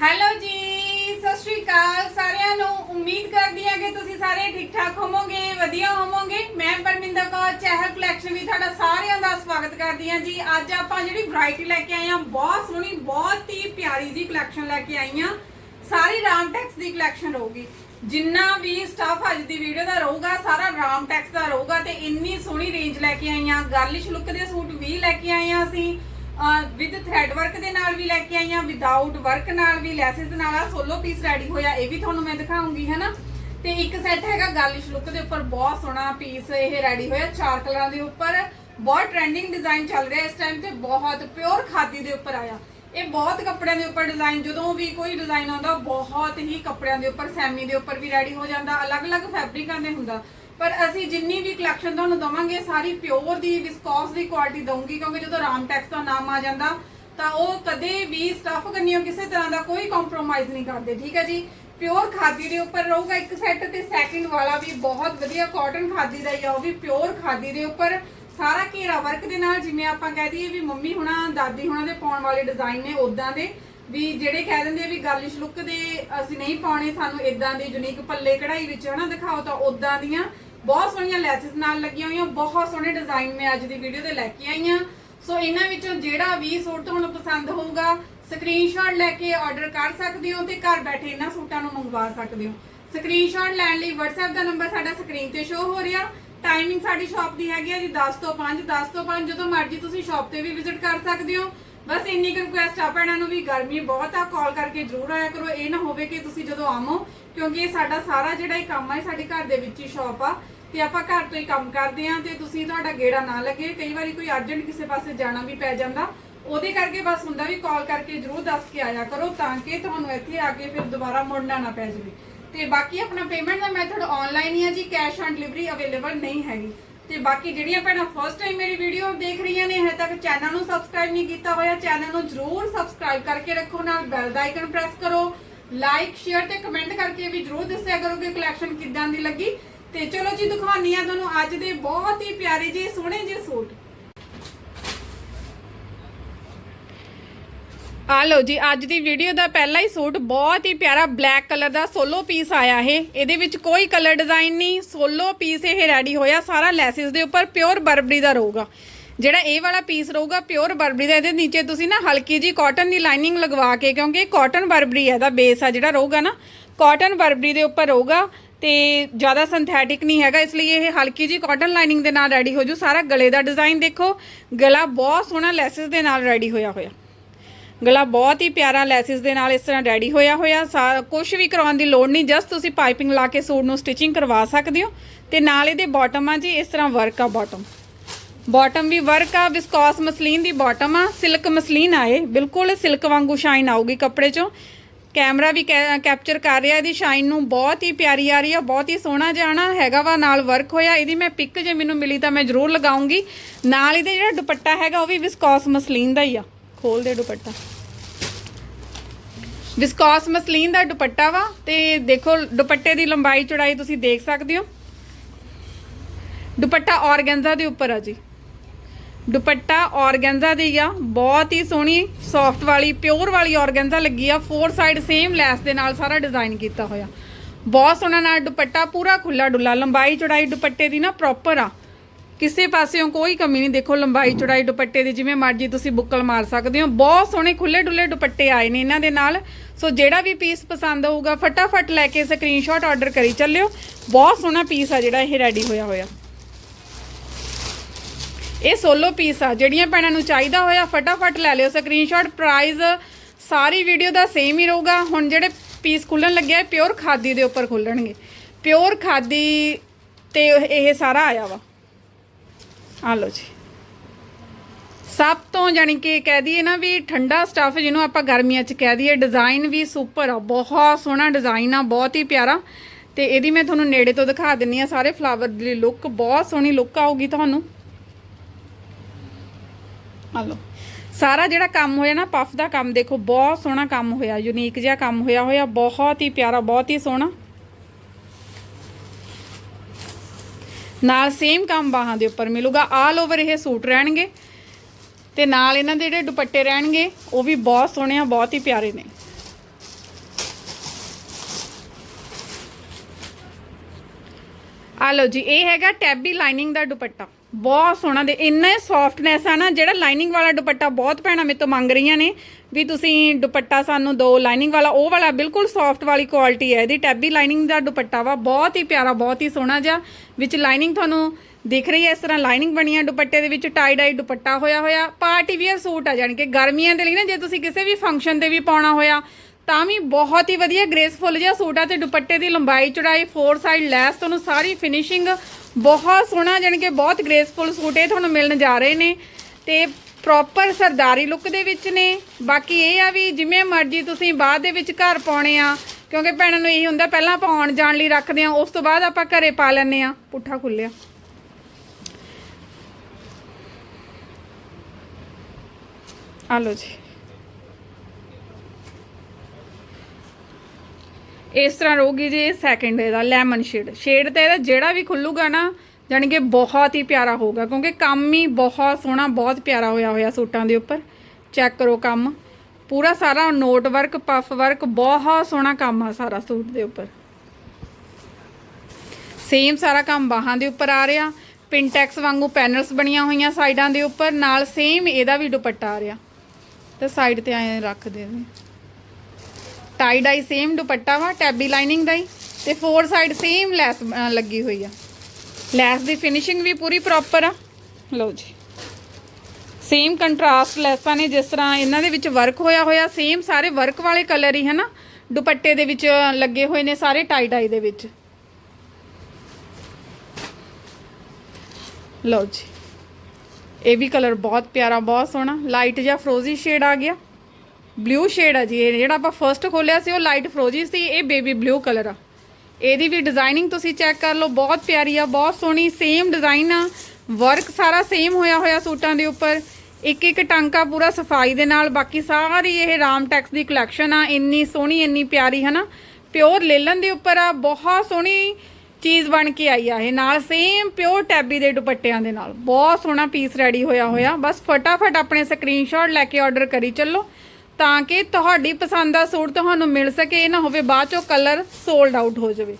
Hello ਜੀ, ਸਤਿ ਸ਼੍ਰੀ ਅਕਾਲ ਸਾਰਿਆਂ ਨੂੰ। ਉਮੀਦ ਕਰਦੀ ਹਾਂ ਕਿ ਤੁਸੀਂ ਸਾਰੇ ਠੀਕ ਠਾਕ ਹੋਵੋਗੇ, ਵਧੀਆ ਹੋਵੋਗੇ। ਮੈਂ ਪਰਮਿੰਦਰ ਕੌਰ, ਚਹਿਲ ਕਲੈਕਸ਼ਨ ਵੀ ਤੁਹਾਡਾ ਸਾਰਿਆਂ ਦਾ ਸਵਾਗਤ ਕਰਦੀ ਹਾਂ ਜੀ। ਅੱਜ ਆਪਾਂ ਜਿਹੜੀ ਵੈਰਾਈਟੀ ਲੈ ਕੇ ਆਏ ਹਾਂ, ਬਹੁਤ ਸੋਹਣੀ, ਬਹੁਤ ਹੀ ਪਿਆਰੀ ਜੀ ਕਲੈਕਸ਼ਨ ਲੈ ਕੇ ਆਈ ਹਾਂ। ਸਾਰੀ ਰਾਮਟੈਕਸ ਦੀ ਕਲੈਕਸ਼ਨ ਰਹੂਗੀ। ਜਿੰਨਾ ਵੀ ਸਟਾਫ ਅੱਜ ਦੀ ਵੀਡੀਓ ਦਾ ਰਹੂਗਾ, ਸਾਰਾ ਰਾਮਟੈਕਸ ਦਾ ਰਹੂਗਾ ਤੇ ਇੰਨੀ ਸੋਹਣੀ ਰੇਂਜ ਲੈ ਕੇ ਆਈਆਂ ਗਰਲਿਸ਼ ਲੁੱਕ ਦੇ ਸੂਟ ਵੀ ਲੈ ਕੇ ਆਏ ਹਾਂ ਅਸੀਂ। ਵਿਦ ਥ੍ਰੈਡ ਵਰਕ ਦੇ ਨਾਲ ਵੀ ਲੈ ਕੇ ਆਈਆਂ ਵਿਦਆਊਟ ਵਰਕ ਨਾਲ ਵੀ ਲੈਸਸ ਨਾਲ। ਆ ਸੋਲੋ ਪੀਸ ਰੈਡੀ ਹੋਇਆ, ਇਹ ਵੀ ਤੁਹਾਨੂੰ ਮੈਂ ਦਿਖਾਉਂਗੀ, ਹੈਨਾ? ਤੇ ਇੱਕ ਸੈੱਟ ਹੈਗਾ ਗਰਲਿਸ਼ ਲੁੱਕ ਦੇ ਉੱਪਰ, ਬਹੁਤ ਸੋਹਣਾ ਪੀਸ ਇਹ ਰੈਡੀ ਹੋਇਆ, ਚਾਰ ਕਲਰਾਂ ਦੇ ਉੱਪਰ। ਬਹੁਤ ਟ੍ਰੈਂਡਿੰਗ ਡਿਜ਼ਾਈਨ ਚੱਲ ਰਿਹਾ ਇਸ ਟਾਈਮ ਤੇ, ਬਹੁਤ ਪਿਓਰ ਖਾਦੀ ਦੇ ਉੱਪਰ ਆਇਆ। ਇਹ ਬਹੁਤ ਕੱਪੜਿਆਂ ਦੇ ਉੱਪਰ ਡਿਜ਼ਾਈਨ ਜਦੋਂ ਵੀ ਕੋਈ ਡਿਜ਼ਾਈਨ ਆਉਂਦਾ, ਬਹੁਤ ਹੀ ਕੱਪੜਿਆਂ ਦੇ ਉੱਪਰ, ਸੈਮੀ ਦੇ ਉੱਪਰ ਵੀ ਰੈਡੀ ਹੋ ਜਾਂਦਾ, ਅਲੱਗ-ਅਲੱਗ ਫੈਬਰਿਕਾਂ ਦੇ ਹੁੰਦਾ। ਪਰ ਅਸੀਂ ਜਿੰਨੀ ਵੀ ਕਲੈਕਸ਼ਨ ਤੁਹਾਨੂੰ ਦਵਾਂਗੇ, ਸਾਰੀ ਪਿਓਰ ਦੀ ਵਿਸਕੋਸ ਦੀ ਕੁਆਲਿਟੀ ਦਵਾਂਗੀ ਕਿਉਂਕਿ ਜਦੋਂ ਰਾਮਟੈਕਸ ਦਾ ਨਾਮ ਆ ਜਾਂਦਾ, ਤਾਂ ਉਹ ਕਦੇ ਵੀ ਸਟਫ ਕਰਨੀਓ ਕਿਸੇ ਤਰ੍ਹਾਂ ਦਾ ਕੋਈ ਕੰਪਰੋਮਾਈਜ਼ ਨਹੀਂ ਕਰਦੇ, ਠੀਕ ਹੈ ਜੀ? ਪਿਓਰ ਖਾਦੀ ਦੇ ਉੱਪਰ ਰਹੂਗਾ ਇੱਕ ਸੈੱਟ ਤੇ ਸੈਕਿੰਡ ਵਾਲਾ ਵੀ ਬਹੁਤ ਵਧੀਆ ਕਾਟਨ ਖਾਦੀ ਦਾ ਹੀ ਆ, ਉਹ ਵੀ ਪਿਓਰ ਖਾਦੀ ਦੇ ਉੱਪਰ। ਸਾਰਾ ਘੇਰਾ ਵਰਕ ਦੇ ਨਾਲ, ਜਿਵੇਂ ਆਪਾਂ ਕਹਿ ਦਈਏ ਵੀ ਮੰਮੀ ਹੁਣਾ, ਦਾਦੀ ਹੁਣਾ ਦੇ ਪਾਉਣ ਵਾਲੇ ਡਿਜ਼ਾਈਨ ਨੇ ਉਦਾਂ ਦੇ, ਵੀ ਜਿਹੜੇ ਕਹਿ ਦਿੰਦੇ ਵੀ ਗਰਲਿਸ਼ ਲੁੱਕ ਦੇ ਅਸੀਂ ਨਹੀਂ ਪਾਉਣੇ, ਸਾਨੂੰ ਇਦਾਂ ਦੇ ਯੂਨੀਕ ਪੱਲੇ ਕਢਾਈ ਵਿੱਚ ਹਨਾ ਦਿਖਾਓ, ਤਾਂ ਉਦਾਂ ਦੀਆਂ ਬਹੁਤ ਸੋਹਣੀਆਂ ਲੈਸਸ ਨਾਲ ਲੱਗੀਆਂ ਹੋਈਆਂ, ਬਹੁਤ ਸੋਹਣੇ ਡਿਜ਼ਾਈਨ ਮੈਂ ਅੱਜ ਦੀ ਵੀਡੀਓ ਤੇ ਲੈ ਕੇ ਆਈ ਹਾਂ। ਸੋ ਇਹਨਾਂ ਵਿੱਚੋਂ ਜਿਹੜਾ ਵੀ ਸੂਟ ਤੁਹਾਨੂੰ ਪਸੰਦ ਹੋਊਗਾ ਸਕਰੀਨਸ਼ਾਟ ਲੈ ਕੇ ਆਰਡਰ ਕਰ ਸਕਦੇ ਹੋ ਤੇ ਘਰ ਬੈਠੇ ਇਹਨਾਂ ਸੂਟਾਂ ਨੂੰ ਮੰਗਵਾ ਸਕਦੇ ਹੋ। ਸਕਰੀਨਸ਼ਾਟ ਲੈਣ ਲਈ WhatsApp ਦਾ ਨੰਬਰ ਸਾਡਾ ਸਕਰੀਨ ਤੇ ਸ਼ੋ ਹੋ ਰਿਹਾ। ਟਾਈਮਿੰਗ ਸਾਡੀ ਸ਼ਾਪ ਦੀ ਹੈਗੀ ਹੈ ਜੀ 10 ਤੋਂ 5 10 ਤੋਂ 5 ਜਦੋਂ ਮਰਜ਼ੀ ਤੁਸੀਂ ਸ਼ਾਪ ਤੇ ਵੀ ਵਿਜ਼ਿਟ ਕਰ ਸਕਦੇ ਹੋ। ਬਸ ਇੰਨੀ ਕੁ ਰਿਕੁਐਸਟ ਆ ਭੈਣਾਂ ਨੂੰ ਵੀ ਗਰਮੀ ਬਹੁਤ ਆ ਕਾਲ ਕਰਕੇ ਜ਼ਰੂਰ ਆਇਆ ਕਰੋ। ਇਹ ਨਾ ਹੋਵੇ ਕਿ ਤੁਸੀਂ ਜਦੋਂ ਆਵੋ, ਕਿਉਂਕਿ ਇਹ ਸਾਡਾ ਸਾਰਾ ਜਿਹੜਾ ਇਹ ਕੰਮ ਹੈ ਸਾਡੇ ਘਰ ਦੇ ਵਿੱਚ ਹੀ ਸ਼ਾਪ ਆ। ਤੇ ਆਪਾਂ ਘਰ ਤੋਂ ਹੀ ਕੰਮ ਕਰਦੇ ਆ ਤੇ ਤੁਸੀਂ ਤੁਹਾਡਾ ਗੇੜਾ ਨਾ ਲੱਗੇ। ਕਈ ਵਾਰੀ ਕੋਈ ਅਰਜੈਂਟ ਕਿਸੇ ਪਾਸੇ ਜਾਣਾ ਵੀ ਪੈ ਜਾਂਦਾ। ਉਹਦੇ ਕਰਕੇ ਬਸ ਹੁੰਦਾ ਵੀ ਕਾਲ ਕਰਕੇ ਜ਼ਰੂਰ ਦੱਸ ਕੇ ਆਇਆ ਕਰੋ ਤਾਂ ਕਿ ਤੁਹਾਨੂੰ ਇੱਥੇ ਆ ਕੇ ਫਿਰ ਦੁਬਾਰਾ ਮੁੜਨਾ ਨਾ ਪੈ ਜਾਵੇ। ਤੇ ਬਾਕੀ ਆਪਣਾ ਪੇਮੈਂਟ ਦਾ ਮੈਥਡ ਆਨਲਾਈਨ ਹੀ ਹੈ ਜੀ ਕੈਸ਼ ਔਨ ਡਿਲੀਵਰੀ ਅਵੇਲੇਬਲ ਨਹੀਂ ਹੈਗੀ। ਤੇ ਬਾਕੀ ਜਿਹੜੀਆਂ ਭੈਣਾਂ ਫਸਟ ਟਾਈਮ ਮੇਰੀ ਵੀਡੀਓ ਦੇਖ ਰਹੀਆਂ ਨੇ, ਹਜੇ ਤੱਕ ਚੈਨਲ ਨੂੰ ਸਬਸਕ੍ਰਾਈਬ ਨਹੀਂ ਕੀਤਾ ਹੋਇਆ ਚੈਨਲ ਨੂੰ ਜਰੂਰ ਸਬਸਕ੍ਰਾਈਬ ਕਰਕੇ ਰੱਖੋ, ਨਾਲ ਬੈਲ ਦਾ ਆਈਕਨ ਪ੍ਰੈਸ ਕਰੋ ਲਾਈਕ ਸ਼ੇਅਰ ਤੇ ਕਮੈਂਟ ਕਰਕੇ ਵੀ ਜਰੂਰ ਦੱਸਿਆ ਕਰੋ ਕਿ ਕਲੈਕਸ਼ਨ ਕਿੱਦਾਂ ਦੀ ਲੱਗੀ। ਤੇ ਚਲੋ ਜੀ ਦਿਖਾਉਣੀ ਆ ਤੁਹਾਨੂੰ ਅੱਜ ਦੇ ਬਹੁਤ ਹੀ ਪਿਆਰੇ ਜਿਹੇ, ਸੋਹਣੇ ਜਿਹੇ ਸੂਟ। ਆ ਲਓ ਜੀ, ਅੱਜ ਦੀ ਵੀਡੀਓ ਦਾ ਪਹਿਲਾ ਹੀ ਸੂਟ ਬਹੁਤ ਹੀ ਪਿਆਰਾ ਬਲੈਕ ਕਲਰ ਦਾ ਸੋਲੋ ਪੀਸ ਆਇਆ ਇਹ। ਇਹਦੇ ਵਿੱਚ ਕੋਈ ਕਲਰ ਡਿਜ਼ਾਈਨ ਨਹੀਂ ਸੋਲੋ ਪੀਸ ਇਹ ਰੈਡੀ ਹੋਇਆ, ਸਾਰਾ ਲੈਸਿਸ ਦੇ ਉੱਪਰ ਪਿਓਰ ਬਰਬਰੀ ਦਾ ਰਹੂਗਾ ਜਿਹੜਾ ਇਹ ਵਾਲਾ ਪੀਸ ਰਹੂਗਾ ਪਿਓਰ ਬਰਬਰੀ ਦਾ, ਇਹਦੇ ਨੀਚੇ ਤੁਸੀਂ ਨਾ ਹਲਕੀ ਜੀ ਕਾਟਨ ਦੀ ਲਾਈਨਿੰਗ ਲਗਵਾ ਕੇ, ਕਿਉਂਕਿ ਕਾਟਨ ਬਰਬਰੀ ਹੈ ਦਾ ਬੇਸ ਆ ਜਿਹੜਾ ਰਹੂਗਾ ਨਾ ਕਾਟਨ ਬਰਬਰੀ ਦੇ ਉੱਪਰ ਰਹੂਗਾ ਤੇ ਜ਼ਿਆਦਾ ਸਿੰਥੈਟਿਕ ਨਹੀਂ ਹੈਗਾ, ਇਸ ਲਈ ਇਹ ਹਲਕੀ ਜੀ ਕਾਟਨ ਲਾਈਨਿੰਗ ਦੇ ਨਾਲ ਰੈਡੀ ਹੋ ਜੂ। ਸਾਰਾ ਗਲੇ ਦਾ ਡਿਜ਼ਾਈਨ ਦੇਖੋ, ਗਲਾ ਬਹੁਤ ਸੋਹਣਾ ਲੈਸਿਸ ਦੇ ਨਾਲ ਰੈਡੀ ਹੋਇਆ ਹੋਇਆ। ਗਲਾ ਬਹੁਤ ਹੀ ਪਿਆਰਾ ਲੈਸਿਸ ਦੇ ਨਾਲ ਇਸ ਤਰ੍ਹਾਂ ਰੈਡੀ ਹੋਇਆ ਹੋਇਆ। ਕੁਝ ਵੀ ਕਰਵਾਉਣ ਦੀ ਲੋੜ ਨਹੀਂ ਜਸਟ ਤੁਸੀਂ ਪਾਈਪਿੰਗ ਲਾ ਕੇ ਸੂਟ ਨੂੰ ਸਟਿਚਿੰਗ ਕਰਵਾ ਸਕਦੇ ਹੋ। ਤੇ ਨਾਲ ਇਹਦੇ ਬਾਟਮ ਆ ਜੀ, ਇਸ ਤਰ੍ਹਾਂ ਵਰਕ ਆ ਬਾਟਮ ਬਾਟਮ ਵੀ ਵਰਕ ਆ ਵਿਸਕੋਸ ਮਸਲੀਨ ਦੀ ਬਾਟਮ ਆ ਸਿਲਕ ਮਸਲੀਨ ਆਏ ਬਿਲਕੁਲ ਸਿਲਕ ਵਾਂਗੂ ਸ਼ਾਈਨ ਆਊਗੀ ਕੱਪੜੇ 'ਚੋਂ। ਕੈਮਰਾ ਵੀ ਕੈਪਚਰ ਕਰ ਰਿਹਾ, ਇਹਦੀ ਸ਼ਾਈਨ ਨੂੰ ਬਹੁਤ ਹੀ ਪਿਆਰੀ ਆ ਰਹੀ ਆ, ਬਹੁਤ ਹੀ ਸੋਹਣਾ ਜਾਣਾ ਹੈਗਾ ਵਾ, ਨਾਲ ਵਰਕ ਹੋਇਆ। ਇਹਦੀ ਮੈਂ ਪਿਕ ਜੇ ਮੈਨੂੰ ਮਿਲੀ ਤਾਂ ਮੈਂ ਜ਼ਰੂਰ ਲਗਾਉਂਗੀ। ਨਾਲ ਇਹਦੇ ਜਿਹੜਾ ਦੁਪੱਟਾ ਹੈਗਾ, ਉਹ ਵੀ ਵਿਸਕੋਸ ਮਸਲੀਨ ਦਾ ਹੀ ਆ। ਖੋਲ ਦੇ ਦੁਪੱਟਾ। ਵਿਸਕੋਸ ਮਸਲੀਨ ਦਾ ਦੁਪੱਟਾ ਵਾ ਤੇ ਦੇਖੋ ਦੁਪੱਟੇ ਦੀ ਲੰਬਾਈ ਚੌੜਾਈ ਤੁਸੀਂ ਦੇਖ ਸਕਦੇ ਹੋ। ਦੁਪੱਟਾ ਔਰਗੈਂਜ਼ਾ ਦੇ ਉੱਪਰ ਆ ਜੀ। ਦੁਪੱਟਾ ਔਰਗੈਂਜ਼ਾ ਦੀ ਆ, ਬਹੁਤ ਹੀ ਸੋਹਣੀ ਸੌਫਟ ਵਾਲੀ ਪਿਓਰ ਵਾਲੀ ਔਰਗੈਂਜ਼ਾ ਲੱਗੀ ਆ ਫੋਰ ਸਾਈਡ ਸੇਮ ਲੈਸ ਦੇ ਨਾਲ ਸਾਰਾ ਡਿਜ਼ਾਈਨ ਕੀਤਾ ਹੋਇਆ। ਬਹੁਤ ਸੋਹਣਾ ਨਾਲ ਦੁਪੱਟਾ ਪੂਰਾ ਖੁੱਲਾ ਡੁੱਲਾ ਲੰਬਾਈ ਚੌੜਾਈ ਦੁਪੱਟੇ ਦੀ ਨਾ ਪ੍ਰੋਪਰ ਆ। ਕਿਸੇ ਪਾਸਿਓਂ ਕੋਈ ਕਮੀ ਨਹੀਂ। ਦੇਖੋ ਲੰਬਾਈ ਚੌੜਾਈ ਦੁਪੱਟੇ ਦੀ ਜਿਵੇਂ ਮਰਜ਼ੀ ਤੁਸੀਂ ਬੁੱਕਲ ਮਾਰ ਸਕਦੇ ਹੋ। ਬਹੁਤ ਸੋਹਣੇ ਖੁੱਲੇ ਡੁੱਲੇ ਦੁਪੱਟੇ ਆਏ ਨੇ ਇਹਨਾਂ ਦੇ ਨਾਲ। ਸੋ ਜਿਹੜਾ ਵੀ ਪੀਸ ਪਸੰਦ ਆਊਗਾ ਫਟਾਫਟ ਲੈ ਕੇ ਸਕਰੀਨਸ਼ਾਟ ਆਰਡਰ ਕਰੀ ਚੱਲਿਓ। ਬਹੁਤ ਸੋਹਣਾ ਪੀਸ ਆ ਜਿਹੜਾ ਇਹ ਰੈਡੀ ਹੋਇਆ ਹੋਇਆ। ਇਹ ਸੋਲੋ ਪੀਸ ਆ, ਜਿਹੜੀਆਂ ਭੈਣਾਂ ਨੂੰ ਚਾਹੀਦਾ ਹੋਇਆ, ਫਟਾਫਟ ਲੈ ਲਿਓ। ਸਕਰੀਨਸ਼ਾਟ ਪ੍ਰਾਈਸ ਸਾਰੀ ਵੀਡੀਓ ਦਾ ਸੇਮ ਹੀ ਰਹੂਗਾ। ਹੁਣ ਜਿਹੜੇ ਪੀਸ ਖੁੱਲਣ ਲੱਗਿਆ ਪਿਓਰ ਖਾਦੀ ਦੇ ਉੱਪਰ ਖੁੱਲਣਗੇ ਪਿਓਰ ਖਾਦੀ ਤੇ ਇਹ ਸਾਰਾ ਆਇਆ ਵਾ। ਆ ਲਓ ਜੀ। ਸਭ ਤੋਂ ਜਾਨੀ ਕਿ ਕਹਿ ਦਈਏ ਨਾ ਵੀ ਠੰਡਾ ਸਟਫ ਜਿਹਨੂੰ ਆਪਾਂ ਗਰਮੀਆਂ 'ਚ ਕਹਿ ਦਈਏ ਡਿਜ਼ਾਈਨ ਵੀ ਸੁਪਰ ਆ, ਬਹੁਤ ਸੋਹਣਾ ਡਿਜ਼ਾਈਨ ਆ, ਬਹੁਤ ਹੀ ਪਿਆਰਾ। ਤੇ ਇਹਦੀ ਮੈਂ ਤੁਹਾਨੂੰ ਨੇੜੇ ਤੋਂ ਦਿਖਾ ਦਿੰਨੀ ਆ, ਸਾਰੇ ਫਲਾਵਰ ਦੀ ਲੁੱਕ ਬਹੁਤ ਸੋਹਣੀ ਲੁੱਕ ਆਊਗੀ ਤੁਹਾਨੂੰ। ਆ ਲਓ। ਸਾਰਾ ਜਿਹੜਾ ਕੰਮ ਹੋਇਆ ਨਾ ਪਫ ਦਾ ਕੰਮ ਦੇਖੋ, ਬਹੁਤ ਸੋਹਣਾ ਕੰਮ ਹੋਇਆ ਯੂਨੀਕ ਜਿਹਾ ਕੰਮ ਹੋਇਆ ਹੋਇਆ, ਬਹੁਤ ਹੀ ਪਿਆਰਾ, ਬਹੁਤ ਹੀ ਸੋਹਣਾ। ਨਾਲ ਸੇਮ ਕੰਮ ਬਾਹਾਂ ਦੇ ਉੱਪਰ ਮਿਲੂਗਾ। ਆਲ ਓਵਰ ਇਹ ਸੂਟ ਰਹਿਣਗੇ ਤੇ ਨਾਲ ਇਹਨਾਂ ਦੇ ਜਿਹੜੇ ਦੁਪੱਟੇ ਰਹਿਣਗੇ, ਉਹ ਵੀ ਬਹੁਤ ਸੋਹਣੇ ਆ, ਬਹੁਤ ਹੀ ਪਿਆਰੇ ਨੇ। ਆ ਲਓ ਜੀ, ਇਹ ਹੈਗਾ ਟੈਬੀ ਲਾਈਨਿੰਗ ਦਾ ਦੁਪੱਟਾ। ਬਹੁਤ ਸੋਹਣਾ ਦੇ, ਇੰਨਾ ਸੌਫਟਨੈਸ ਆ ਨਾ, ਜਿਹੜਾ ਲਾਈਨਿੰਗ ਵਾਲਾ ਦੁਪੱਟਾ ਬਹੁਤ ਭੈਣਾਂ ਮੇਰੇ ਤੋਂ ਮੰਗ ਰਹੀਆਂ ਨੇ ਵੀ ਤੁਸੀਂ ਦੁਪੱਟਾ ਸਾਨੂੰ ਦੋ ਲਾਈਨਿੰਗ ਵਾਲਾ, ਉਹ ਵਾਲਾ ਬਿਲਕੁਲ ਸੌਫਟ ਵਾਲੀ ਕੁਆਲਿਟੀ ਹੈ, ਇਹਦੀ ਟੈਬੀ ਲਾਈਨਿੰਗ ਦਾ ਦੁਪੱਟਾ ਵਾ, ਬਹੁਤ ਹੀ ਪਿਆਰਾ, ਬਹੁਤ ਹੀ ਸੋਹਣਾ ਜਿਹਾ, ਵਿੱਚ ਲਾਈਨਿੰਗ ਤੁਹਾਨੂੰ ਦਿਖ ਰਹੀ ਹੈ ਇਸ ਤਰ੍ਹਾਂ ਲਾਈਨਿੰਗ ਬਣੀ ਹੈ ਦੁਪੱਟੇ ਦੇ ਵਿੱਚ ਟਾਈ ਡਾਈ ਦੁਪੱਟਾ ਹੋਇਆ ਹੋਇਆ, ਪਾਰਟੀ ਵੀਅਰ ਸੂਟ ਆ, ਜਾਣੀ ਕਿ ਗਰਮੀਆਂ ਦੇ ਲਈ ਨਾ, ਜੇ ਤੁਸੀਂ ਕਿਸੇ ਵੀ ਫੰਕਸ਼ਨ ਤੇ ਵੀ ਪਾਉਣਾ ਹੋਇਆ ਤਾਂ ਵੀ ਬਹੁਤ ਹੀ ਵਧੀਆ ਗ੍ਰੇਸਫੁਲ ਜਿਹਾ ਸੂਟ ਆ ਤੇ ਦੁਪੱਟੇ ਦੀ ਲੰਬਾਈ ਚੌੜਾਈ ਫੋਰ ਸਾਈਡ ਲੈਸ ਤੁਹਾਨੂੰ ਸਾਰੀ ਫਿਨਿਸ਼ਿੰਗ ਬਹੁਤ ਸੋਹਣਾ ਜਾਣੀ ਕਿ ਬਹੁਤ ਗ੍ਰੇਸਫੁਲ ਸੂਟ ਇਹ ਤੁਹਾਨੂੰ ਮਿਲਣ ਜਾ ਰਹੇ ਨੇ ਤੇ ਪ੍ਰੋਪਰ ਸਰਦਾਰੀ ਲੁੱਕ ਦੇ ਵਿੱਚ ਨੇ। ਬਾਕੀ ਇਹ ਆ ਵੀ ਜਿਵੇਂ ਮਰਜ਼ੀ ਤੁਸੀਂ ਬਾਅਦ ਦੇ ਵਿੱਚ ਘਰ ਪਾਉਣੇ ਆ, ਕਿਉਂਕਿ ਭੈਣਾਂ ਨੂੰ ਇਹੀ ਹੁੰਦਾ ਪਹਿਲਾਂ ਆਪਾਂ ਆਉਣ ਜਾਣ ਲਈ ਰੱਖਦੇ ਆ, ਉਸ ਤੋਂ ਬਾਅਦ ਆਪਾਂ ਘਰੇ ਪਾ ਲੈਂਦੇ ਆ। ਪੁੱਠਾ ਖੁੱਲਿਆ ਆ ਲਓ ਜੀ। ਇਸ ਤਰ੍ਹਾਂ ਰਹੂਗੀ ਜੀ ਸੈਕਿੰਡ ਇਹਦਾ ਲੈਮਨ ਸ਼ੇਡ ਸ਼ੇਡ ਤੇ ਇਹਦਾ ਜਿਹੜਾ ਵੀ ਖੁੱਲੂਗਾ ਨਾ, ਜਾਣੀ ਕਿ ਬਹੁਤ ਹੀ ਪਿਆਰਾ ਹੋਊਗਾ, ਕਿਉਂਕਿ ਕੰਮ ਹੀ ਬਹੁਤ ਸੋਹਣਾ, ਬਹੁਤ ਪਿਆਰਾ ਹੋਇਆ ਹੋਇਆ ਸੂਟਾਂ ਦੇ ਉੱਪਰ। ਚੈੱਕ ਕਰੋ ਕੰਮ। ਪੂਰਾ ਸਾਰਾ ਨੋਟ ਵਰਕ ਪਫ ਵਰਕ ਬਹੁਤ ਸੋਹਣਾ ਕੰਮ ਆ ਸਾਰਾ ਸੂਟ ਦੇ ਉੱਪਰ। ਸੇਮ ਸਾਰਾ ਕੰਮ ਬਾਹਾਂ ਦੇ ਉੱਪਰ ਆ ਰਿਹਾ। ਪਿੰਟੈਕਸ ਵਾਂਗੂ ਪੈਨਲਸ ਬਣੀਆਂ ਹੋਈਆਂ ਸਾਈਡਾਂ ਦੇ ਉੱਪਰ, ਨਾਲ ਸੇਮ ਇਹਦਾ ਵੀ ਦੁਪੱਟਾ ਆ ਰਿਹਾ। ਤੇ ਸਾਈਡ ਤੇ ਐਂ ਰੱਖ ਦੇ ਟਾਈ ਡਾਈ ਸੇਮ ਦੁਪੱਟਾ ਵਾ ਟੈਬੀ ਲਾਈਨਿੰਗ ਦਾ ਹੀ, ਤੇ ਫੋਰ ਸਾਈਡ ਸੇਮ ਲੈਸ ਲੱਗੀ ਹੋਈ ਆ। ਲੈਸ ਦੀ ਫਿਨਿਸ਼ਿੰਗ ਵੀ ਪੂਰੀ ਪ੍ਰੋਪਰ ਆ। ਲਓ ਜੀ। ਸੇਮ ਕੰਟਰਾਸਟ ਲੈਸਾਂ ਨੇ ਜਿਸ ਤਰ੍ਹਾਂ ਇਹਨਾਂ ਦੇ ਵਿੱਚ ਵਰਕ ਹੋਇਆ ਹੋਇਆ ਸੇਮ ਸਾਰੇ ਵਰਕ ਵਾਲੇ ਕਲਰ ਹੀ, ਹਨਾ? ਦੁਪੱਟੇ ਦੇ ਵਿੱਚ ਲੱਗੇ ਹੋਏ ਨੇ ਸਾਰੇ ਟਾਈ ਡਾਈ ਦੇ ਵਿੱਚ। ਲਓ ਜੀ। ਇਹ ਵੀ ਕਲਰ ਬਹੁਤ ਪਿਆਰਾ, ਬਹੁਤ ਸੋਹਣਾ। ਲਾਈਟ ਜਾਂ ਫਰੋਜ਼ੀ ਸ਼ੇਡ ਆ ਗਿਆ। ਬਲੂ ਸ਼ੇਡ ਆ ਜੀ, ਇਹ ਜਿਹੜਾ ਆਪਾਂ ਫਰਸਟ ਖੋਲਿਆ ਸੀ, ਉਹ ਲਾਈਟ ਫਰੋਜ਼ੀ ਸੀ, ਇਹ ਬੇਬੀ ਬਲੂ ਕਲਰ ਆ। ਇਹਦੀ ਵੀ ਡਿਜ਼ਾਈਨਿੰਗ ਤੁਸੀਂ ਚੈੱਕ ਕਰ ਲਓ, ਬਹੁਤ ਪਿਆਰੀ ਆ, ਬਹੁਤ ਸੋਹਣੀ ਸੇਮ ਡਿਜ਼ਾਈਨ ਆ। ਵਰਕ ਸਾਰਾ ਸੇਮ ਹੋਇਆ ਹੋਇਆ ਸੂਟਾਂ ਦੇ ਉੱਪਰ। ਇੱਕ ਇੱਕ ਟਾਂਕਾ ਪੂਰਾ ਸਫ਼ਾਈ ਦੇ ਨਾਲ, ਬਾਕੀ ਸਾਰੀ ਇਹ ਰਾਮ ਟੈਕਸ ਦੀ ਕਲੈਕਸ਼ਨ ਆ, ਇੰਨੀ ਸੋਹਣੀ, ਇੰਨੀ ਪਿਆਰੀ, ਹਨਾ? ਪਿਓਰ ਲੇਲਨ ਦੇ ਉੱਪਰ ਆ, ਬਹੁਤ ਸੋਹਣੀ ਚੀਜ਼ ਬਣ ਕੇ ਆਈ ਆ ਇਹ ਨਾਲ ਸੇਮ ਪਿਓਰ ਟੈਬੀ ਦੇ ਦੁਪੱਟਿਆਂ ਦੇ ਨਾਲ। ਬਹੁਤ ਸੋਹਣਾ ਪੀਸ ਰੈਡੀ ਹੋਇਆ ਹੋਇਆ, ਬਸ ਫਟਾਫਟ ਆਪਣੇ ਸਕਰੀਨਸ਼ਾਟ ਲੈ ਕੇ ਆਰਡਰ ਕਰੀ ਚੱਲੋ। ਤਾਂ ਕਿ ਤੁਹਾਡੀ ਪਸੰਦ ਦਾ ਸੂਟ ਤੁਹਾਨੂੰ ਮਿਲ ਸਕੇ, ਇਹ ਨਾ ਹੋਵੇ ਬਾਅਦ ਚੋਂ ਕਲਰ ਸੋਲਡ ਆਊਟ ਹੋ ਜਾਵੇ।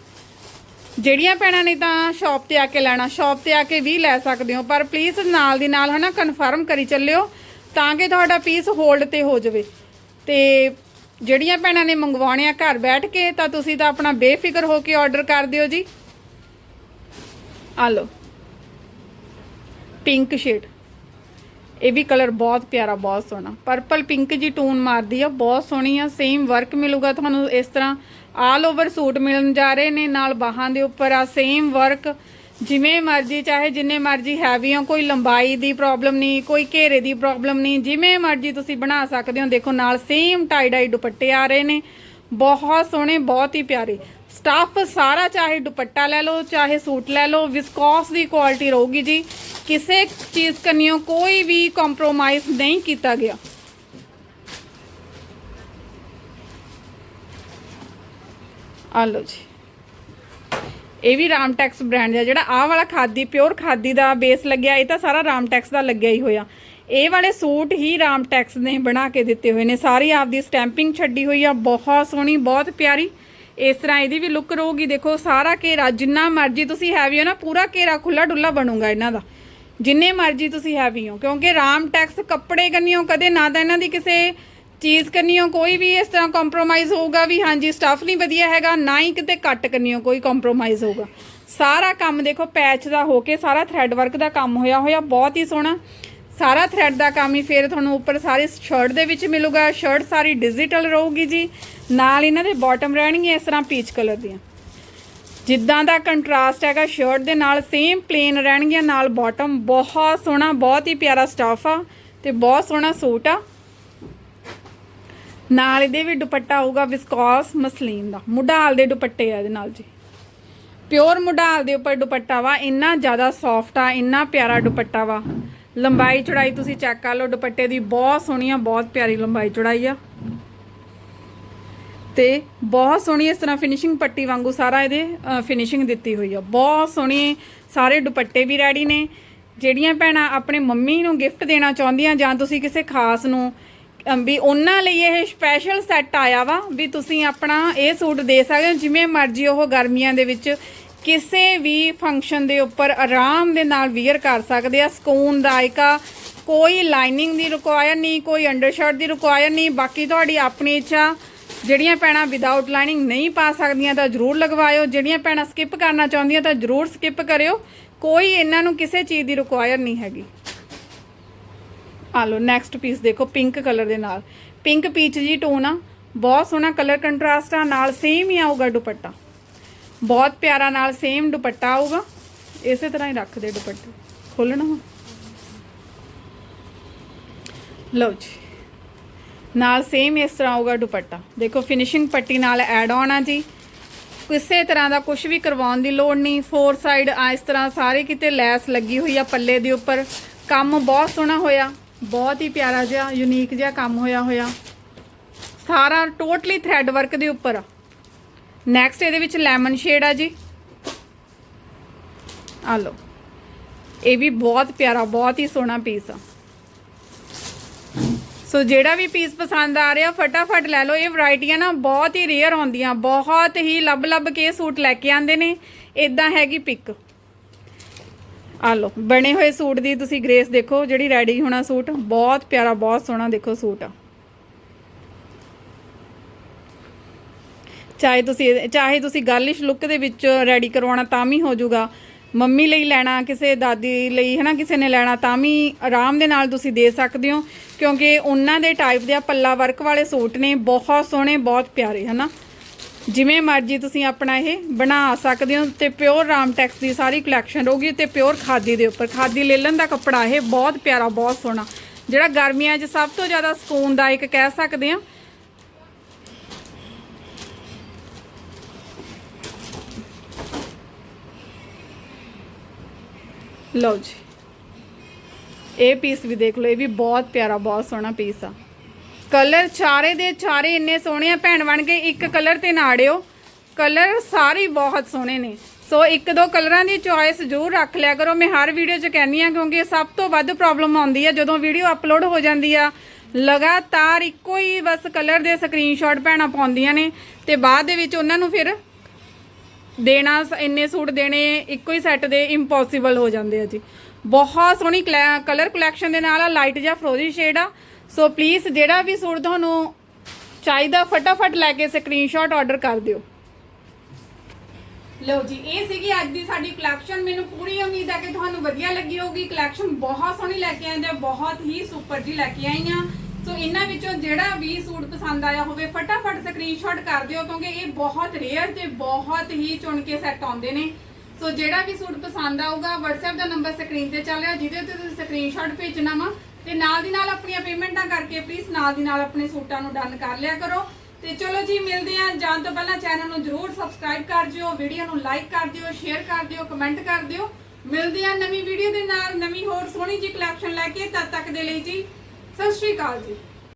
ਜਿਹੜੀਆਂ ਭੈਣਾਂ ਨੇ ਤਾਂ ਸ਼ਾਪ ਤੇ ਆ ਕੇ ਲੈਣਾ ਸ਼ਾਪ ਤੇ ਆ ਕੇ ਵੀ ਲੈ ਸਕਦੇ ਹੋ, ਪਰ ਪਲੀਜ਼ ਨਾਲ ਦੀ ਨਾਲ ਹਨਾ ਕਨਫਰਮ ਕਰੀ ਚੱਲਿਓ ਤਾਂ ਕਿ ਤੁਹਾਡਾ ਪੀਸ ਹੋਲਡ ਤੇ ਹੋ ਜਾਵੇ। ਤੇ ਜਿਹੜੀਆਂ ਭੈਣਾਂ ਨੇ ਮੰਗਵਾਉਣੇ ਆ ਘਰ ਬੈਠ ਕੇ, ਤਾਂ ਤੁਸੀਂ ਤਾਂ ਆਪਣਾ ਬੇਫਿਕਰ ਹੋ ਕੇ ਆਰਡਰ ਕਰ ਦਿਓ ਜੀ। ਆ ਲਓ। ਪਿੰਕ ਸ਼ੇਡ ਇਹ ਵੀ ਕਲਰ ਬਹੁਤ ਪਿਆਰਾ, ਬਹੁਤ ਸੋਹਣਾ। ਪਰਪਲ ਪਿੰਕ ਜੀ ਟੂਨ ਮਾਰਦੀ ਆ, ਬਹੁਤ ਸੋਹਣੀ ਆ ਸੇਮ ਵਰਕ ਮਿਲੂਗਾ ਤੁਹਾਨੂੰ ਇਸ ਤਰ੍ਹਾਂ। ਆਲ ਓਵਰ ਸੂਟ ਮਿਲਣ ਜਾ ਰਹੇ ਨੇ, ਨਾਲ ਬਾਹਾਂ ਦੇ ਉੱਪਰ ਆ ਸੇਮ ਵਰਕ ਜਿਵੇਂ ਮਰਜ਼ੀ, ਚਾਹੇ ਜਿੰਨੇ ਮਰਜ਼ੀ ਹੈਵੀ ਹੋ, ਕੋਈ ਲੰਬਾਈ ਦੀ ਪ੍ਰੋਬਲਮ ਨਹੀਂ, ਕੋਈ ਘੇਰੇ ਦੀ ਪ੍ਰੋਬਲਮ ਨਹੀਂ, ਜਿਵੇਂ ਮਰਜ਼ੀ ਤੁਸੀਂ ਬਣਾ ਸਕਦੇ ਹੋ। ਦੇਖੋ, ਨਾਲ ਸੇਮ ਟਾਈ ਡਾਈ ਦੁਪੱਟੇ ਆ ਰਹੇ ਨੇ। ਬਹੁਤ ਸੋਹਣੇ, ਬਹੁਤ ਹੀ ਪਿਆਰੇ। ਸਟੱਫ ਸਾਰਾ ਚਾਹੇ ਦੁਪੱਟਾ ਲੈ ਲਓ, ਚਾਹੇ ਸੂਟ ਲੈ ਲਓ ਵਿਸਕੋਸ ਦੀ ਕੁਆਲਿਟੀ ਰਹੂਗੀ ਜੀ। ਕਿਸੇ ਚੀਜ਼ ਕੰਨਿਓ ਕੋਈ ਵੀ ਕੰਪਰੋਮਾਈਜ਼ ਨਹੀਂ ਕੀਤਾ ਗਿਆ। ਆ ਲਓ ਜੀ। ਇਹ ਵੀ ਰਾਮਟੈਕਸ ਬ੍ਰਾਂਡ ਦਾ, ਜਿਹੜਾ ਆਹ ਵਾਲਾ ਖਾਦੀ ਪਿਓਰ ਖਾਦੀ ਦਾ ਬੇਸ ਲੱਗਿਆ, ਇਹ ਤਾਂ ਸਾਰਾ ਰਾਮਟੈਕਸ ਦਾ ਲੱਗਿਆ ਹੀ ਹੋਇਆ। ਇਹ ਵਾਲੇ ਸੂਟ ਹੀ ਰਾਮਟੈਕਸ ਨੇ ਬਣਾ ਕੇ ਦਿੱਤੇ ਹੋਏ ਨੇ। ਸਾਰੀ ਆਪਦੀ ਸਟੈਂਪਿੰਗ ਛੱਡੀ ਹੋਈ ਆ, ਬਹੁਤ ਸੋਹਣੀ, ਬਹੁਤ ਪਿਆਰੀ। ਇਸ ਤਰ੍ਹਾਂ ਇਹਦੀ ਵੀ ਲੁੱਕ ਰਹੂਗੀ। ਦੇਖੋ, ਸਾਰਾ ਘੇਰਾ ਜਿੰਨਾ ਮਰਜ਼ੀ ਤੁਸੀਂ ਹੈਵੀ ਹੋ ਨਾ, ਪੂਰਾ ਘੇਰਾ ਖੁੱਲਾ ਡੁੱਲਾ ਬਣੂਗਾ ਇਹਨਾਂ ਦਾ। ਜਿੰਨੇ ਮਰਜ਼ੀ ਤੁਸੀਂ ਹੈਵੀ ਹੋ, ਕਿਉਂਕਿ ਰਾਮਟੈਕਸ ਕੱਪੜੇ ਕੰਨਿਓ, ਕਦੇ ਨਾ ਤਾਂ ਇਹਨਾਂ ਦੀ ਕਿਸੇ ਚੀਜ਼ ਕੰਨਿਓ, ਕੋਈ ਵੀ ਇਸ ਤਰ੍ਹਾਂ ਕੰਪਰੋਮਾਈਜ਼ ਹੋਊਗਾ ਵੀ ਹਾਂਜੀ ਸਟਫ ਨਹੀਂ ਵਧੀਆ ਹੈਗਾ, ਨਾ ਹੀ ਕਿਤੇ ਕੱਟ ਕੰਨਿਓ, ਕੋਈ ਕੰਪਰੋਮਾਈਜ਼ ਹੋਊਗਾ। ਸਾਰਾ ਕੰਮ ਦੇਖੋ ਪੈਚ ਦਾ ਹੋ ਕੇ ਸਾਰਾ ਥ੍ਰੈਡ ਵਰਕ ਦਾ ਕੰਮ ਹੋਇਆ ਹੋਇਆ, ਬਹੁਤ ਹੀ ਸੋਹਣਾ। ਸਾਰਾ ਥ੍ਰੈਡ ਦਾ ਕੰਮ ਹੀ ਫਿਰ ਤੁਹਾਨੂੰ ਉੱਪਰ ਸਾਰੀ ਸ਼ਰਟ ਦੇ ਵਿੱਚ ਮਿਲੂਗਾ। ਸ਼ਰਟ ਸਾਰੀ ਡਿਜੀਟਲ ਰਹੂਗੀ ਜੀ। ਨਾਲ ਇਹਨਾਂ ਦੇ ਬਾਟਮ ਰਹਿਣਗੀਆਂ ਇਸ ਤਰ੍ਹਾਂ ਪੀਚ ਕਲਰ ਦੀਆਂ। ਜਿੱਦਾਂ ਦਾ ਕੰਟਰਾਸਟ ਹੈਗਾ ਸ਼ਰਟ ਦੇ ਨਾਲ ਸੇਮ ਪਲੇਨ ਰਹਿਣਗੀਆਂ, ਨਾਲ ਬਾਟਮ ਬਹੁਤ ਸੋਹਣਾ, ਬਹੁਤ ਹੀ ਪਿਆਰਾ ਸਟਫ ਆ ਤੇ ਬਹੁਤ ਸੋਹਣਾ ਸੂਟ ਆ। ਨਾਲ ਇਹਦੇ ਵੀ ਦੁਪੱਟਾ ਆਊਗਾ ਵਿਸਕੋਸ ਮਸਲੀਨ ਦਾ। ਮੁਢਾਲ ਦੇ ਦੁਪੱਟੇ ਆ ਇਹਦੇ ਨਾਲ ਜੀ। ਪਿਓਰ ਮੁਢਾਲ ਦੇ ਉੱਪਰ ਦੁਪੱਟਾ ਵਾ, ਇੰਨਾ ਜ਼ਿਆਦਾ ਸੌਫਟ ਆ, ਇੰਨਾ ਪਿਆਰਾ ਦੁਪੱਟਾ ਵਾ। ਲੰਬਾਈ ਚੌੜਾਈ ਤੁਸੀਂ ਚੈੱਕ ਕਰ ਲਓ, ਦੁਪੱਟੇ ਦੀ ਬਹੁਤ ਸੋਹਣੀ ਆ, ਬਹੁਤ ਪਿਆਰੀ ਲੰਬਾਈ ਚੌੜਾਈ ਆ। ਤੇ ਬਹੁਤ ਸੋਹਣੀ ਇਸ ਤਰ੍ਹਾਂ ਫਿਨਿਸ਼ਿੰਗ ਪੱਟੀ ਵਾਂਗੂ ਸਾਰਾ ਇਹਦੇ ਫਿਨਿਸ਼ਿੰਗ ਦਿੱਤੀ ਹੋਈ ਆ। ਬਹੁਤ ਸੋਹਣੀ, ਸਾਰੇ ਦੁਪੱਟੇ ਵੀ ਰੈਡੀ ਨੇ। ਜਿਹੜੀਆਂ ਭੈਣਾਂ ਆਪਣੇ ਮੰਮੀ ਨੂੰ ਗਿਫਟ ਦੇਣਾ ਚਾਹੁੰਦੀਆਂ ਜਾਂ ਤੁਸੀਂ ਕਿਸੇ ਖਾਸ ਨੂੰ ਵੀ ਉਹਨਾਂ ਲਈ ਇਹ ਸਪੈਸ਼ਲ ਸੈੱਟ ਆਇਆ ਵਾ, ਵੀ ਤੁਸੀਂ ਆਪਣਾ ਇਹ ਸੂਟ ਦੇ ਸਕਦੇ ਹੋ, ਜਿਵੇਂ ਮਰਜ਼ੀ ਉਹ ਗਰਮੀਆਂ ਦੇ ਵਿੱਚ ਕਿਸੇ ਵੀ ਫੰਕਸ਼ਨ ਦੇ ਉੱਪਰ ਆਰਾਮ ਦੇ ਨਾਲ ਵੀਅਰ ਕਰ ਸਕਦੇ ਆ ਸਕੂਨਦਾਇਕ ਆ, ਕੋਈ ਲਾਈਨਿੰਗ ਦੀ ਰਿਕੁਆਇਰ ਨਹੀਂ, ਕੋਈ ਅੰਡਰਸ਼ਰਟ ਦੀ ਰਿਕੁਆਇਰ ਨਹੀਂ, ਬਾਕੀ ਤੁਹਾਡੀ ਆਪਣੀ ਇੱਛਾ। ਜਿਹੜੀਆਂ ਪੈਣਾ ਵਿਦਆਊਟ ਲਾਈਨਿੰਗ ਨਹੀਂ ਪਾ ਸਕਦੀਆਂ ਤਾਂ ਜਰੂਰ ਲਗਵਾਇਓ, ਜਿਹੜੀਆਂ ਪੈਣਾ ਸਕਿਪ ਕਰਨਾ ਚਾਹੁੰਦੀਆਂ ਤਾਂ ਜਰੂਰ ਸਕਿਪ ਕਰਿਓ। ਕੋਈ ਇਹਨਾਂ ਨੂੰ ਕਿਸੇ ਚੀਜ਼ ਦੀ ਰਿਕੁਆਇਰ ਨਹੀਂ ਹੈਗੀ। ਆ ਲਓ ਨੈਕਸਟ ਪੀਸ ਦੇਖੋ ਪਿੰਕ ਕਲਰ ਦੇ ਨਾਲ। ਪਿੰਕ ਪੀਚ ਜੀ ਟੋਨ ਆ, ਬਹੁਤ ਸੋਹਣਾ ਕਲਰ ਕੰਟਰਾਸਟ ਆ, ਨਾਲ ਸੇਮ ਹੀ ਆਊਗਾ ਦੁਪੱਟਾ ਬਹੁਤ ਪਿਆਰਾ ਨਾਲ ਸੇਮ ਦੁਪੱਟਾ ਆਊਗਾ। ਇਸੇ ਤਰ੍ਹਾਂ ਹੀ ਰੱਖ ਦੇ ਦੁਪੱਟੇ। ਖੋਲਣਾ ਵਾ ਲਓ ਜੀ। ਨਾਲ ਸੇਮ ਇਸ ਤਰ੍ਹਾਂ ਆਊਗਾ ਦੁਪੱਟਾ। ਦੇਖੋ ਫਿਨਿਸ਼ਿੰਗ ਪੱਟੀ ਨਾਲ ਐਡ ਆਨ ਆ ਜੀ। ਕਿਸੇ ਤਰ੍ਹਾਂ ਦਾ ਕੁਝ ਵੀ ਕਰਵਾਉਣ ਦੀ ਲੋੜ ਨਹੀਂ। ਫੋਰ ਸਾਈਡ ਆ, ਇਸ ਤਰ੍ਹਾਂ ਸਾਰੇ ਕਿਤੇ ਲੈਸ ਲੱਗੀ ਹੋਈ ਆ ਪੱਲੇ ਦੇ ਉੱਪਰ। ਕੰਮ ਬਹੁਤ ਸੋਹਣਾ ਹੋਇਆ। ਬਹੁਤ ਹੀ ਪਿਆਰਾ ਜਿਹਾ ਯੂਨੀਕ ਜਿਹਾ ਕੰਮ ਹੋਇਆ ਹੋਇਆ। ਸਾਰਾ ਟੋਟਲੀ ਥ੍ਰੈਡ ਵਰਕ ਦੇ ਉੱਪਰ ਆ। ਨੈਕਸਟ ਇਹਦੇ ਵਿੱਚ ਲੈਮਨ ਸ਼ੇਡ ਆ ਜੀ। ਆ ਲਓ। ਇਹ ਵੀ ਬਹੁਤ ਪਿਆਰਾ, ਬਹੁਤ ਹੀ ਸੋਹਣਾ ਪੀਸ ਆ। ਸੋ ਜਿਹੜਾ ਵੀ ਪੀਸ ਪਸੰਦ ਆ ਰਿਹਾ, ਫਟਾਫਟ ਲੈ ਲਓ। ਇਹ ਵੈਰਾਈਟੀਆਂ ਨਾ ਬਹੁਤ ਹੀ ਰੇਅਰ ਆਉਂਦੀਆਂ। ਬਹੁਤ ਹੀ ਲੱਭ ਲੱਭ ਕੇ ਇਹ ਸੂਟ ਲੈ ਕੇ ਆਉਂਦੇ ਨੇ। ਇਦਾਂ ਹੈਗੀ ਪਿਕ ਆ ਲਓ। ਬਣੇ ਹੋਏ ਸੂਟ ਦੀ ਤੁਸੀਂ ਗ੍ਰੇਸ ਦੇਖੋ, ਜਿਹੜੀ ਰੈਡੀ ਹੋਣਾ ਸੂਟ। ਬਹੁਤ ਪਿਆਰਾ, ਬਹੁਤ ਸੋਹਣਾ ਦੇਖੋ ਸੂਟ ਆ। ਚਾਹੇ ਤੁਸੀਂ ਚਾਹੇ ਤੁਸੀਂ ਗਾਰਲਿਸ਼ ਲੁੱਕ ਦੇ ਵਿੱਚ ਰੈਡੀ ਕਰਵਾਉਣਾ ਤਾਂ ਵੀ ਹੋ ਜਾਊਗਾ। ਮੰਮੀ ਲਈ ਲੈਣਾ, ਕਿਸੇ ਦਾਦੀ ਲਈ, ਹਨਾ, ਕਿਸੇ ਨੇ ਲੈਣਾ ਤਾਂ ਵੀ ਆਰਾਮ ਦੇ ਨਾਲ ਤੁਸੀਂ ਦੇ ਸਕਦੇ ਹੋ, ਕਿਉਂਕਿ ਉਹਨਾਂ ਦੇ ਟਾਈਪ ਦੇ ਆ ਪੱਲਾ ਵਰਕ ਵਾਲੇ ਸੂਟ ਨੇ, ਬਹੁਤ ਸੋਹਣੇ, ਬਹੁਤ ਪਿਆਰੇ, ਹਨਾ। ਜਿਵੇਂ ਮਰਜ਼ੀ ਤੁਸੀਂ ਆਪਣਾ ਇਹ ਬਣਾ ਸਕਦੇ ਹੋ ਤੇ ਪਿਓਰ ਰਾਮ ਟੈਕਸ ਦੀ ਸਾਰੀ ਕਲੈਕਸ਼ਨ ਰਹੂਗੀ ਤੇ ਪਿਓਰ ਖਾਦੀ ਦੇ ਉੱਪਰ। ਖਾਦੀ ਲੇਲਨ ਦਾ ਕੱਪੜਾ ਇਹ ਬਹੁਤ ਪਿਆਰਾ, ਬਹੁਤ ਸੋਹਣਾ। ਜਿਹੜਾ ਗਰਮੀਆਂ 'ਚ ਸਭ ਤੋਂ ਜ਼ਿਆਦਾ ਸਕੂਨਦਾਇਕ ਕਹਿ ਸਕਦੇ ਆ ਲਓ ਜੀ। ਇਹ ਪੀਸ ਵੀ ਦੇਖ ਲਓ, ਇਹ ਵੀ ਬਹੁਤ ਪਿਆਰਾ, ਬਹੁਤ ਸੋਹਣਾ ਪੀਸ ਆ। ਕਲਰ ਚਾਰੇ ਦੇ ਚਾਰੇ ਇੰਨੇ ਸੋਹਣੇ ਆ, ਭੈਣ ਬਣ ਕੇ ਇੱਕ ਕਲਰ ਤੇ ਨਾ ਅੜਿਓ। ਕਲਰ ਸਾਰੇ ਬਹੁਤ ਸੋਹਣੇ ਨੇ। ਸੋ ਇੱਕ ਦੋ ਕਲਰਾਂ ਦੀ ਚੋਇਸ ਜ਼ਰੂਰ ਰੱਖ ਲਿਆ ਕਰੋ। ਮੈਂ ਹਰ ਵੀਡੀਓ 'ਚ ਕਹਿੰਦੀ ਆ, ਕਿਉਂਕਿ ਸਭ ਤੋਂ ਵੱਧ ਪ੍ਰੋਬਲਮ ਆਉਂਦੀ ਆ, ਜਦੋਂ ਵੀਡੀਓ ਅਪਲੋਡ ਹੋ ਜਾਂਦੀ ਆ। ਲਗਾਤਾਰ ਇੱਕੋ ਹੀ ਬਸ ਕਲਰ ਦੇ ਸਕਰੀਨਸ਼ਾਟ ਭੈਣਾਂ ਪਾਉਂਦੀਆਂ ਨੇ ਤੇ ਬਾਅਦ ਦੇ ਵਿੱਚ ਉਹਨਾਂ ਨੂੰ ਫਿਰ ਦੇਣਾ ਸ- ਇੰਨੇ ਸੂਟ ਦੇਣੇ, ਇੱਕੋ ਹੀ ਸੈੱਟ ਦੇ ਇੰਪੋਸੀਬਲ ਹੋ ਜਾਂਦੇ ਆ ਜੀ। ਬਹੁਤ ਸੋਹਣੀ ਕਲਰ ਕਲੈਕਸ਼ਨ ਦੇ ਨਾਲ ਆ ਲਾਈਟ ਜਾਂ ਫਰੋਜ਼ੀ ਸ਼ੇਡ ਆ। ਸੋ ਪਲੀਜ਼ ਜਿਹੜਾ ਵੀ ਸੂਟ ਤੁਹਾਨੂੰ ਚਾਹੀਦਾ, ਫਟਾਫਟ ਲੈ ਕੇ ਸਕਰੀਨਸ਼ਾਟ ਆਰਡਰ ਕਰ ਦਿਓ। ਲਓ ਜੀ, ਇਹ ਸੀਗੀ ਅੱਜ ਦੀ ਸਾਡੀ ਕਲੈਕਸ਼ਨ ਮੈਨੂੰ ਪੂਰੀ ਉਮੀਦ ਹੈ ਕਿ ਤੁਹਾਨੂੰ ਵਧੀਆ ਲੱਗੀ ਹੋਊਗੀ। ਕਲੈਕਸ਼ਨ ਬਹੁਤ ਸੋਹਣੀ ਲੈ ਕੇ ਆਂਦੇ ਬਹੁਤ ਹੀ ਸੁਪਰ ਜੀ ਲੈ ਕੇ ਆਈਆਂ। ਸੋ ਇਹਨਾਂ ਵਿੱਚੋਂ ਜਿਹੜਾ ਵੀ ਸੂਟ ਪਸੰਦ ਆਇਆ ਹੋਵੇ, ਫਟਾਫਟ ਸਕਰੀਨਸ਼ਾਟ ਕਰ ਦਿਓ ਕਿਉਂਕਿ ਇਹ ਬਹੁਤ ਰੇਅਰ ਤੇ ਬਹੁਤ ਹੀ ਚੁਣ ਕੇ ਸੈੱਟ ਆਉਂਦੇ ਨੇ। ਸੋ ਜਿਹੜਾ ਵੀ ਸੂਟ ਪਸੰਦ ਆਊਗਾ, WhatsApp ਦਾ ਨੰਬਰ ਸਕਰੀਨ ਤੇ ਚੱਲ ਰਿਹਾ, ਜਿਹਦੇ ਉੱਤੇ ਤੁਸੀਂ ਸਕਰੀਨਸ਼ਾਟ ਭੇਜਣਾ ਵਾ। ਤੇ ਨਾਲ ਦੀ ਨਾਲ ਆਪਣੀਆਂ ਪੇਮੈਂਟਾਂ ਕਰਕੇ ਪਲੀਜ਼ ਨਾਲ ਦੀ ਨਾਲ ਆਪਣੇ ਸੂਟਾਂ ਨੂੰ ਡਨ ਕਰ ਲਿਆ ਕਰੋ। ਤੇ ਚਲੋ ਜੀ, ਮਿਲਦੇ ਆਂ ਜਾਣ ਤੋਂ ਪਹਿਲਾਂ ਚੈਨਲ ਨੂੰ ਜਰੂਰ ਸਬਸਕ੍ਰਾਈਬ ਕਰ ਜਿਓ ਵੀਡੀਓ ਨੂੰ ਲਾਈਕ ਕਰ ਦਿਓ ਸ਼ੇਅਰ ਕਰ ਦਿਓ ਕਮੈਂਟ ਕਰ ਦਿਓ। ਮਿਲਦੇ ਆਂ ਨਵੀਂ ਵੀਡੀਓ ਦੇ ਨਾਲ, ਨਵੀਂ ਹੋਰ ਸੋਹਣੀ ਜੀ ਕਲੈਕਸ਼ਨ ਲੈ ਕੇ ਤਦ ਤੱਕ ਦੇ ਲਈ ਜੀ। ਸਤਿ ਸ਼੍ਰੀ ਅਕਾਲ ਜੀ